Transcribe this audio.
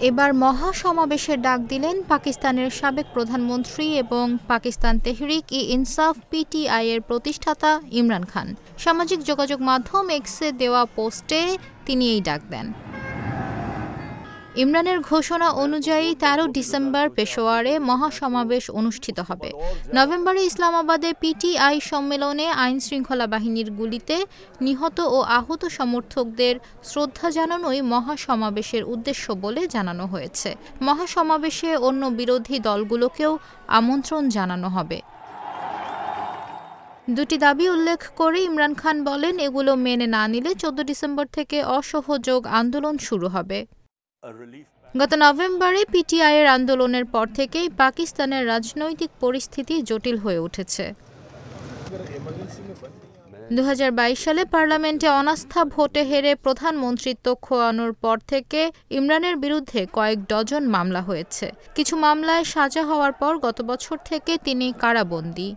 এবার মহাসমাবেশের ডাক দিলেন পাকিস্তানের সাবেক প্রধানমন্ত্রী এবং পাকিস্তান তেহরিক ই ইনসাফ পিটিআই এর প্রতিষ্ঠাতা ইমরান খান। সামাজিক যোগাযোগ মাধ্যম এক্সে দেওয়া পোস্টে তিনি এই ডাক দেন। ইমরানের ঘোষণা অনুযায়ী তেরো ডিসেম্বর পেশোয়ারে মহাসমাবেশ অনুষ্ঠিত হবে। নভেম্বরে ইসলামাবাদে পিটিআই সম্মেলনে আইন শৃঙ্খলা বাহিনীর গুলিতে নিহত ও আহত সমর্থকদের শ্রদ্ধা জানানোই মহাসমাবেশের উদ্দেশ্য বলে জানানো হয়েছে। মহাসমাবেশে অন্য বিরোধী দলগুলোকেও আমন্ত্রণ জানানো হবে। দুটি দাবি উল্লেখ করে ইমরান খান বলেন, এগুলো মেনে না নিলে চোদ্দ ডিসেম্বর থেকে অসহযোগ আন্দোলন শুরু হবে। গত নভেম্বরে পিটিআইয়ের আন্দোলনের পর থেকেই পাকিস্তানের রাজনৈতিক পরিস্থিতি জটিল হয়ে উঠেছে। দু হাজার বাইশ সালে পার্লামেন্টে অনাস্থা ভোটে হেরে প্রধানমন্ত্রিত্ব খোয়ানোর পর থেকে ইমরানের বিরুদ্ধে কয়েক ডজন মামলা হয়েছে। কিছু মামলায় সাজা হওয়ার পর গত বছর থেকে তিনি কারাবন্দী।